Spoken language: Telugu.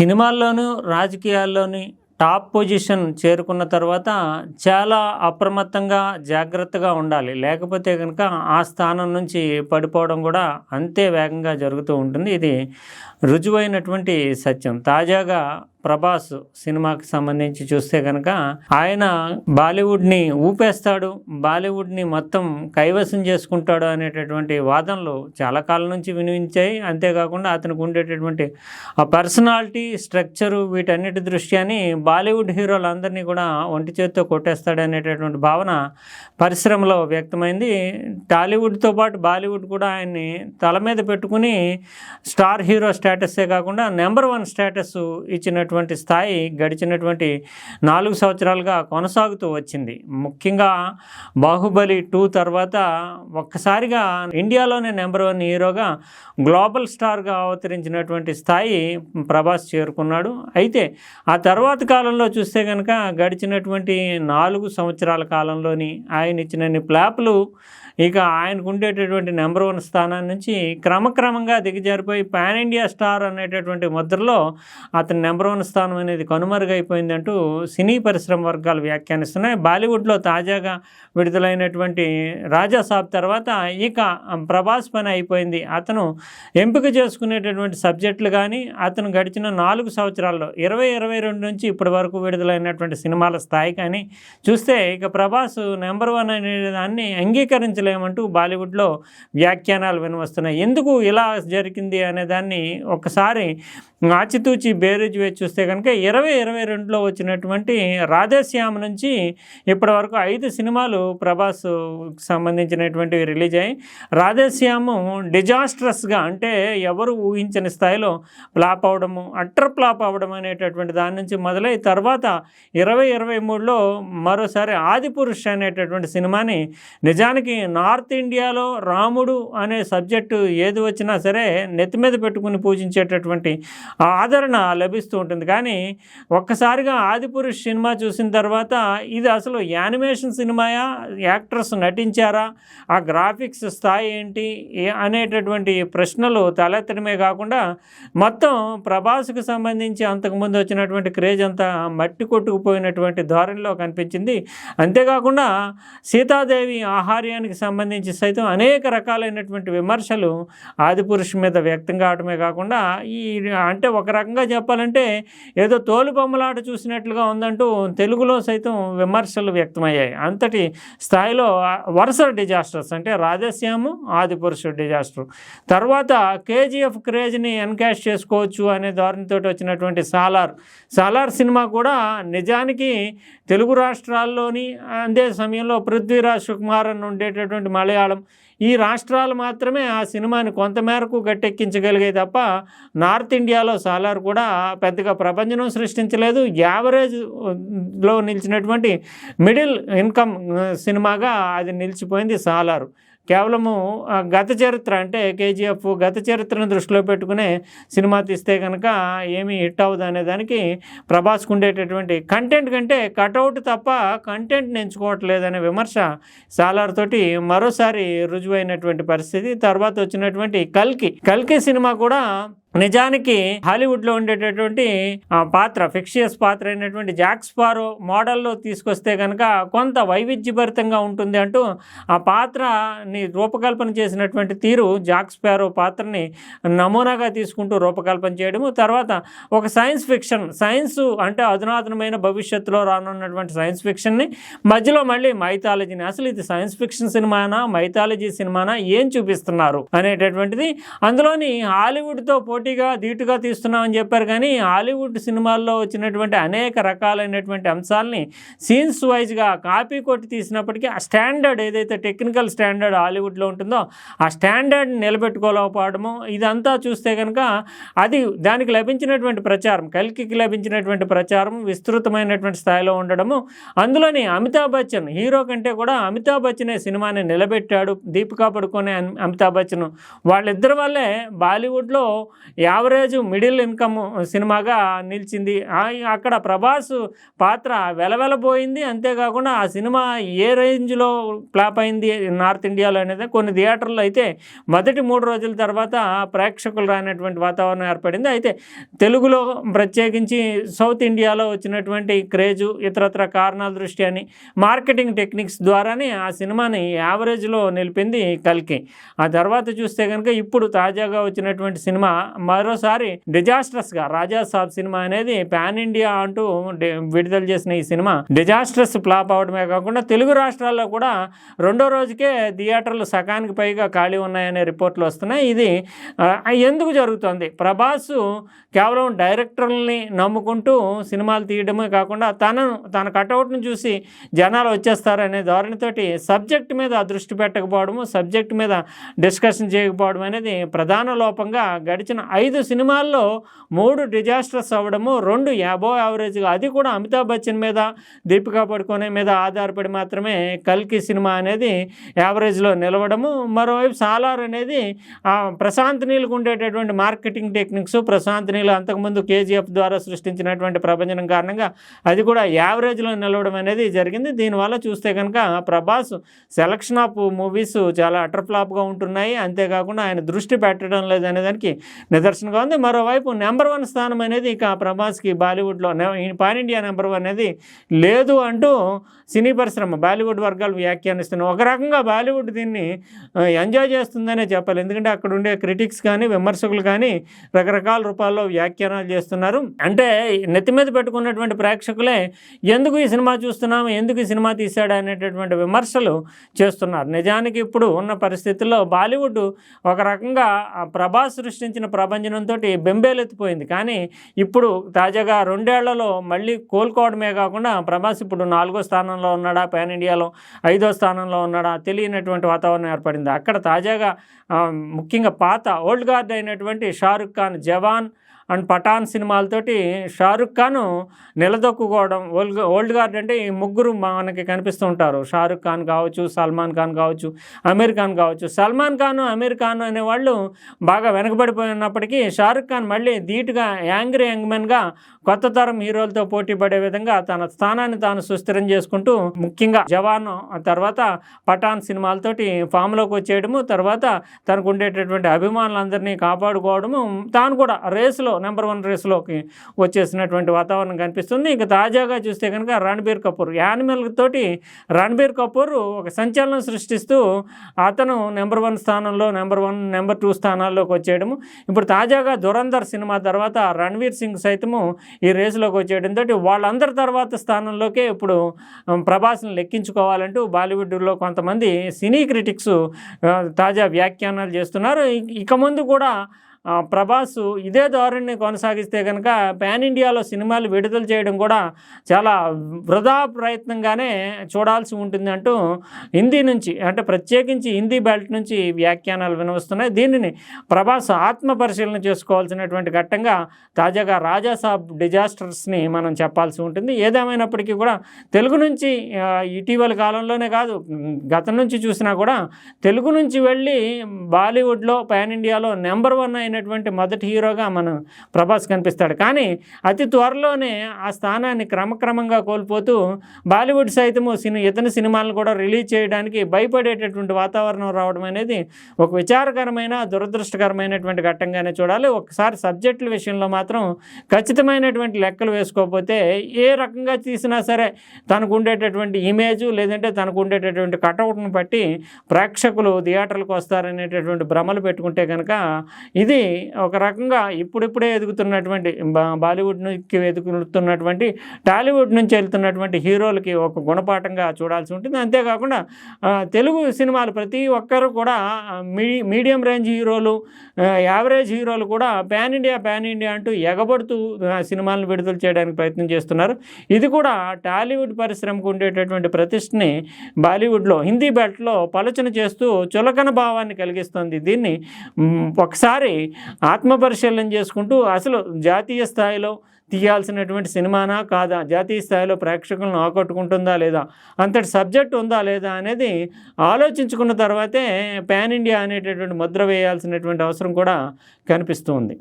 సినిమాల్లోనూ రాజకీయాల్లోని టాప్ పొజిషన్ చేరుకున్న తర్వాత చాలా అప్రమత్తంగా జాగ్రత్తగా ఉండాలి. లేకపోతే కనుక ఆ స్థానం నుంచి పడిపోవడం కూడా అంతే వేగంగా జరుగుతూ ఉంటుంది. ఇది రుజువైనటువంటి సత్యం. తాజాగా ప్రభాస్ సినిమాకి సంబంధించి చూస్తే కనుక ఆయన బాలీవుడ్ని ఊపేస్తాడు బాలీవుడ్ని మొత్తం కైవసం చేసుకుంటాడు అనేటటువంటి వాదనలు చాలా కాలం నుంచి వినిపించాయి. అంతేకాకుండా అతనికి ఉండేటటువంటి ఆ పర్సనాలిటీ స్ట్రక్చరు వీటన్నిటి దృష్ట్యాని బాలీవుడ్ హీరోలందరినీ కూడా ఒంటి చేత్తో కొట్టేస్తాడు అనేటటువంటి భావన పరిశ్రమలో వ్యక్తమైంది. టాలీవుడ్తో పాటు బాలీవుడ్ కూడా ఆయన్ని తల మీద పెట్టుకుని స్టార్ హీరో స్టేటస్సే కాకుండా నెంబర్ వన్ స్టేటస్ ఇచ్చినట్టు ఉన్నటువంటి స్థాయి గడిచినటువంటి నాలుగు సంవత్సరాలుగా కొనసాగుతూ వచ్చింది. ముఖ్యంగా బాహుబలి టూ తర్వాత ఒక్కసారిగా ఇండియాలోనే నెంబర్ వన్ హీరోగా గ్లోబల్ స్టార్గా అవతరించినటువంటి స్థాయి ప్రభాస్ చేరుకున్నాడు. అయితే ఆ తర్వాత కాలంలో చూస్తే కనుక గడిచినటువంటి నాలుగు సంవత్సరాల కాలంలోని ఆయన ఇచ్చినన్ని ప్లాపులు ఇక ఆయనకు ఉండేటటువంటి నెంబర్ వన్ స్థానం నుంచి క్రమక్రమంగా దిగజారిపోయి పాన్ ఇండియా స్టార్ అనేటటువంటి ముద్రలో అతని నెంబర్ వన్ స్థానం అనేది కనుమరుగైపోయిందంటూ సినీ పరిశ్రమ వర్గాలు వ్యాఖ్యానిస్తున్నాయి. బాలీవుడ్లో తాజాగా విడుదలైనటువంటి రాజా సాబ్ తర్వాత ఇక ప్రభాస్ పని అయిపోయింది. అతను ఎంపిక చేసుకునేటటువంటి సబ్జెక్టులు కానీ అతను గడిచిన నాలుగు సంవత్సరాల్లో ఇరవై ఇరవై రెండు నుంచి ఇప్పటి వరకు విడుదలైనటువంటి సినిమాల స్థాయి కానీ చూస్తే ఇక ప్రభాస్ నెంబర్ వన్ అనే దాన్ని అంగీకరించలేమంటూ బాలీవుడ్లో వ్యాఖ్యానాలు వినవస్తున్నాయి. ఎందుకు ఇలా జరిగింది అనే దాన్ని ఒకసారి ఆచితూచి బేరేజ్ వేచి చూస్తే కనుక ఇరవై ఇరవై రెండులో వచ్చినటువంటి రాధేశ్యామ నుంచి ఇప్పటి వరకు ఐదు సినిమాలు ప్రభాస్ సంబంధించినటువంటివి రిలీజ్ అయ్యాయి. రాధేశ్యాము డిజాస్ట్రస్గా అంటే ఎవరు ఊహించని స్థాయిలో ఫ్లాప్ అవడము అట్టర్ ఫ్లాప్ అవడం అనేటటువంటి దాని నుంచి మొదలై తర్వాత ఇరవై ఇరవై మూడులో మరోసారి ఆదిపురుష్ అనేటటువంటి సినిమాని నిజానికి నార్త్ ఇండియాలో రాముడు అనే సబ్జెక్టు ఏది వచ్చినా సరే నెత్తి మీద పెట్టుకుని పూజించేటటువంటి ఆదరణ లభిస్తూ ఉంటుంది. కానీ ఒక్కసారిగా ఆదిపురుష్ సినిమా చూసిన తర్వాత ఇది అసలు యానిమేషన్ సినిమాయా? యాక్టర్స్ నటించారా? ఆ గ్రాఫిక్స్ స్థాయి ఏంటి? అనేటటువంటి ప్రశ్నలు తలెత్తడమే కాకుండా మొత్తం ప్రభాస్కు సంబంధించి అంతకుముందు వచ్చినటువంటి క్రేజ్ అంతా మట్టి కొట్టుకుపోయినటువంటి ధోరణిలో కనిపించింది. అంతేకాకుండా సీతాదేవి ఆహార్యానికి సంబంధించి సైతం అనేక రకాలైనటువంటి విమర్శలు ఆదిపురుషు మీద వ్యక్తం కావడమే కాకుండా ఈ అంటే ఒక రకంగా చెప్పాలంటే ఏదో తోలు బొమ్మలాట చూసినట్లుగా ఉందంటూ తెలుగులో సైతం విమర్శలు వ్యక్తమయ్యాయి. అంతటి స్థాయిలో వరుస డిజాస్టర్స్ అంటే రాజశ్యాము ఆదిపురుషుడు డిజాస్టర్. తర్వాత కేజీఎఫ్ క్రేజ్ని ఎన్కాష్ చేసుకోవచ్చు అనే ధోరణితో వచ్చినటువంటి సాలార్. సాలార్ సినిమా కూడా నిజానికి తెలుగు రాష్ట్రాల్లోని అదే సమయంలో పృథ్వీరాజ్ సుకుమార్ అని ఉండేటటువంటి మలయాళం ఈ రాష్ట్రాలు మాత్రమే ఆ సినిమాని కొంతమేరకు గట్టెక్కించగలిగాయి తప్ప నార్త్ ఇండియాలో సాలార్ కూడా పెద్దగా ప్రపంచం సృష్టించలేదు. యావరేజ్లో నిలిచినటువంటి మిడిల్ ఇన్కమ్ సినిమాగా అది నిలిచిపోయింది సాలారు. కేవలము ఆ, గత చరిత్ర అంటే కేజీఎఫ్ గత చరిత్రను దృష్టిలో పెట్టుకునే సినిమా తీస్తే కనుక ఏమీ హిట్ అవ్వదు అనే దానికి ప్రభాస్కు ఉండేటటువంటి కంటెంట్ కంటే కటౌట్ తప్ప కంటెంట్ ఎంచుకోవట్లేదనే విమర్శ సాలార్ తోటి మరోసారి రుజువైనటువంటి పరిస్థితి. తర్వాత వచ్చినటువంటి కల్కి. కల్కి సినిమా కూడా నిజానికి హాలీవుడ్లో ఉండేటటువంటి ఆ, పాత్ర ఫిక్షియస్ పాత్ర అయినటువంటి జాక్ స్పారో మోడల్లో తీసుకొస్తే కనుక కొంత వైవిధ్యభరితంగా ఉంటుంది అంటూ ఆ పాత్రని రూపకల్పన చేసినటువంటి తీరు జాక్ స్పారో పాత్రని నమూనాగా తీసుకుంటూ రూపకల్పన చేయడము. తర్వాత ఒక సైన్స్ ఫిక్షన్ సైన్స్ అంటే అధునాతనమైన భవిష్యత్తులో రానున్నటువంటి సైన్స్ ఫిక్షన్ని మధ్యలో మళ్ళీ మైథాలజీని. అసలు ఇది సైన్స్ ఫిక్షన్ సినిమానా మైథాలజీ సినిమానా? ఏం చూపిస్తున్నారు? అనేటటువంటిది అందులోని హాలీవుడ్తో పోటీ పోటీగా ధీటుగా తీస్తున్నామని చెప్పారు. కానీ హాలీవుడ్ సినిమాల్లో వచ్చినటువంటి అనేక రకాలైనటువంటి అంశాలని సీన్స్ వైజ్గా కాపీ కొట్టి తీసినప్పటికీ ఆ స్టాండర్డ్ ఏదైతే టెక్నికల్ స్టాండర్డ్ హాలీవుడ్లో ఉంటుందో ఆ స్టాండర్డ్ నిలబెట్టుకోలేకపోవడము ఇదంతా చూస్తే కనుక అది దానికి లభించినటువంటి ప్రచారం కల్కికి లభించినటువంటి ప్రచారం విస్తృతమైనటువంటి స్థాయిలో ఉండడము. అందులోని అమితాబ్ బచ్చన్ హీరో కంటే కూడా అమితాబ్ బచ్చనే సినిమాని నిలబెట్టాడు. దీపికా పడుకునే అమితాబ్ బచ్చన్. వాళ్ళిద్దరి వల్లే బాలీవుడ్లో యావరేజ్ మిడిల్ ఇన్కమ్ సినిమాగా నిలిచింది. ఆ- అక్కడ ప్రభాస్ పాత్ర వెలవెలబోయింది. అంతేకాకుండా ఆ సినిమా ఏ రేంజ్లో ఫ్లాప్ అయింది నార్త్ ఇండియాలో అనేది కొన్ని థియేటర్లు అయితే మొదటి మూడు రోజుల తర్వాత ప్రేక్షకులు రానటువంటి వాతావరణం ఏర్పడింది. అయితే తెలుగులో ప్రత్యేకించి సౌత్ ఇండియాలో వచ్చినటువంటి క్రేజు ఇతరత్ర కారణాల దృష్టి అని మార్కెటింగ్ టెక్నిక్స్ ద్వారానే ఆ సినిమాని యావరేజ్లో నిలిపింది కల్కి. ఆ తర్వాత చూస్తే కనుక ఇప్పుడు తాజాగా వచ్చినటువంటి సినిమా మరోసారి డిజాస్ట్రస్గా రాజా సాబ్ సినిమా అనేది పాన్ ఇండియా అంటూ విడుదల చేసిన ఈ సినిమా. డిజాస్ట్రస్ ఫ్లాప్ అవడమే కాకుండా తెలుగు రాష్ట్రాల్లో కూడా రెండో రోజుకే థియేటర్లు సగానికి పైగా ఖాళీ ఉన్నాయనే రిపోర్ట్లు వస్తున్నాయి. ఇది ఎందుకు జరుగుతుంది? ప్రభాస్ కేవలం డైరెక్టర్లని నమ్ముకుంటూ సినిమాలు తీయడమే కాకుండా తనను తన కటౌట్ను చూసి జనాలు వచ్చేస్తారనే ధోరణితోటి సబ్జెక్ట్ మీద దృష్టి పెట్టకపోవడము సబ్జెక్ట్ మీద డిస్కషన్ చేయకపోవడం అనేది ప్రధాన లోపంగా గడిచిన ఐదు సినిమాల్లో మూడు డిజాస్టర్స్ అవ్వడము రెండు యాబో యావరేజ్గా. అది కూడా అమితాబ్ బచ్చన్ మీద దీపికా పడుకునే మీద ఆధారపడి మాత్రమే కల్కి సినిమా అనేది యావరేజ్లో నిలవడము. మరోవైపు సాలార్ అనేది ఆ ప్రశాంత్ నీళ్ళకు ఉండేటటువంటి మార్కెటింగ్ టెక్నిక్స్ ప్రశాంత్ నీళ్ళు అంతకుముందు కేజీఎఫ్ ద్వారా సృష్టించినటువంటి ప్రపంచం కారణంగా అది కూడా యావరేజ్లో నిలవడం అనేది జరిగింది. దీనివల్ల చూస్తే కనుక ప్రభాస్ సెలక్షన్ ఆఫ్ మూవీస్ చాలా అటర్ ఫ్లాప్గా ఉంటున్నాయి. అంతేకాకుండా ఆయన దృష్టి పెట్టడం లేదనే దానికి నిదర్శనంగా ఉంది. మరోవైపు నెంబర్ వన్ స్థానం అనేది ఇక ప్రభాస్కి బాలీవుడ్లో నె- ఈ పాన్ ఇండియా నెంబర్ వన్ అనేది లేదు అంటూ సినీ పరిశ్రమ బాలీవుడ్ వర్గాలు వ్యాఖ్యానిస్తున్నాయి. ఒక రకంగా బాలీవుడ్ దీన్ని ఎంజాయ్ చేస్తుందనే చెప్పాలి. ఎందుకంటే అక్కడ ఉండే క్రిటిక్స్ కానీ విమర్శకులు కానీ రకరకాల రూపాల్లో వ్యాఖ్యానాలు చేస్తున్నారు. అంటే నెత్తి మీద పెట్టుకున్నటువంటి ప్రేక్షకులే ఎందుకు ఈ సినిమా చూస్తున్నాము ఎందుకు ఈ సినిమా తీశాడు అనేటటువంటి విమర్శలు చేస్తున్నారు. నిజానికి ఇప్పుడు ఉన్న పరిస్థితుల్లో బాలీవుడ్ ఒక రకంగా ప్రభాస్ సృష్టించిన ప్రభా ప్రభంజనంతో బెంబేలెత్తిపోయింది. కానీ ఇప్పుడు తాజాగా రెండేళ్ళలో మళ్ళీ కోలుకోవడమే కాకుండా ప్రభాస్ ఇప్పుడు నాలుగో స్థానంలో ఉన్నాడా పాన్ ఇండియాలో ఐదో స్థానంలో ఉన్నాడా తెలియనటువంటి వాతావరణం ఏర్పడింది. అక్కడ తాజాగా ముఖ్యంగా పాత ఓల్డ్ గార్డ్ అయినటువంటి షారుఖ్ ఖాన్ జవాన్ అండ్ పఠాన్ సినిమాలతోటి షారుఖ్ ఖాన్ నిలదొక్కుకోవడం. ఓల్డ్ ఓల్డ్ గార్డ్ అంటే ఈ ముగ్గురు మనకి కనిపిస్తూ ఉంటారు. షారుఖ్ ఖాన్ కావచ్చు సల్మాన్ ఖాన్ కావచ్చు అమీర్ ఖాన్ కావచ్చు. సల్మాన్ ఖాన్ అమీర్ ఖాన్ అనేవాళ్ళు బాగా వెనకబడిపోయినప్పటికీ షారుఖ్ ఖాన్ మళ్ళీ ధీటుగా యాంగ్రీ యంగ్మెన్గా కొత్త తరం హీరోలతో పోటీ పడే విధంగా తన స్థానాన్ని తాను సుస్థిరం చేసుకుంటూ ముఖ్యంగా జవాన్ తర్వాత పఠాన్ సినిమాలతోటి ఫామ్లోకి వచ్చేయడము తర్వాత తనకు ఉండేటటువంటి అభిమానులందరినీ కాపాడుకోవడము తాను కూడా రేసులో నెంబర్ వన్ రేస్లోకి వచ్చేసినటువంటి వాతావరణం కనిపిస్తుంది. ఇక తాజాగా చూస్తే కనుక రణబీర్ కపూర్ యానిమల్ తోటి రణబీర్ కపూర్ ఒక సంచలనం సృష్టిస్తూ అతను నెంబర్ వన్ స్థానంలో నెంబర్ వన్ నెంబర్ టూ స్థానాల్లోకి వచ్చేయడము. ఇప్పుడు తాజాగా దురంధర్ సినిమా తర్వాత రణ్వీర్ సింగ్ సైతము ఈ రేసులోకి వచ్చేయడంతో వాళ్ళందరి తర్వాత స్థానంలోకే ఇప్పుడు ప్రభాస్ని లెక్కించుకోవాలంటూ బాలీవుడ్లో కొంతమంది సినీ క్రిటిక్స్ తాజా వ్యాఖ్యానాలు చేస్తున్నారు. ఇక ముందు కూడా ప్రభాస్ ఇదే ధోరణిని కొనసాగిస్తే కనుక పాన్ ఇండియాలో సినిమాలు విడుదల చేయడం కూడా చాలా వృధా ప్రయత్నంగానే చూడాల్సి ఉంటుంది అంటూ హిందీ నుంచి అంటే ప్రత్యేకించి హిందీ బెల్ట్ నుంచి వ్యాఖ్యానాలు వినవస్తున్నాయి. దీనిని ప్రభాస్ ఆత్మ పరిశీలన చేసుకోవాల్సినటువంటి ఘట్టంగా తాజాగా రాజాసాబ్ డిజాస్టర్స్ని మనం చెప్పాల్సి ఉంటుంది. ఏదేమైనప్పటికీ కూడా తెలుగు నుంచి ఇటీవల కాలంలోనే కాదు గతం నుంచి చూసినా కూడా తెలుగు నుంచి వెళ్ళి బాలీవుడ్లో పాన్ ఇండియాలో నెంబర్ వన్ అయినటువంటి మొదటి హీరోగా మనం ప్రభాస్ కనిపిస్తాడు. కానీ అతి త్వరలోనే ఆ స్థానాన్ని క్రమక్రమంగా కోల్పోతూ బాలీవుడ్ సైతము సినీ ఇతని సినిమాలను కూడా రిలీజ్ చేయడానికి భయపడేటటువంటి వాతావరణం రావడం అనేది ఒక విచారకరమైన దురదృష్టకరమైనటువంటి ఘట్టంగానే చూడాలి. ఒకసారి సబ్జెక్టుల విషయంలో మాత్రం ఖచ్చితమైనటువంటి లెక్కలు వేసుకోకపోతే ఏ రకంగా తీసినా సరే తనకు ఉండేటటువంటి ఇమేజ్ లేదంటే తనకు ఉండేటటువంటి కటౌట్ను బట్టి ప్రేక్షకులు థియేటర్లకు వస్తారనేటటువంటి భ్రమలు పెట్టుకుంటే కనుక ఇది ఒక రకంగా ఇప్పుడిప్పుడే ఎదుగుతున్నటువంటి బాలీవుడ్ నుంచి ఎదుగుతున్నటువంటి టాలీవుడ్ నుంచి వెళ్తున్నటువంటి హీరోలకి ఒక గుణపాఠంగా చూడాల్సి ఉంటుంది. అంతేకాకుండా తెలుగు సినిమాలు ప్రతి ఒక్కరు కూడా మీ medium range heroes average heroes కూడా పాన్ ఇండియా పాన్ ఇండియా అంటూ ఎగబడుతూ సినిమాలను విడుదల చేయడానికి ప్రయత్నం చేస్తున్నారు. ఇది కూడా టాలీవుడ్ పరిశ్రమకు ఉండేటటువంటి ప్రతిష్టని బాలీవుడ్లో హిందీ బెల్ట్లో పలుచన చేస్తూ చులకన భావాన్ని కలిగిస్తుంది. దీన్ని ఒకసారి ఆత్మపరిశీలన చేసుకుంటూ అసలు జాతీయ స్థాయిలో తీయాల్సినటువంటి సినిమానా కాదా? జాతీయ స్థాయిలో ప్రేక్షకులను ఆకట్టుకుంటుందా లేదా? అంతటి సబ్జెక్ట్ ఉందా లేదా అనేది ఆలోచించుకున్న తర్వాతే పాన్ ఇండియా అనేటటువంటి ముద్ర వేయాల్సినటువంటి అవసరం కూడా కనిపిస్తుంది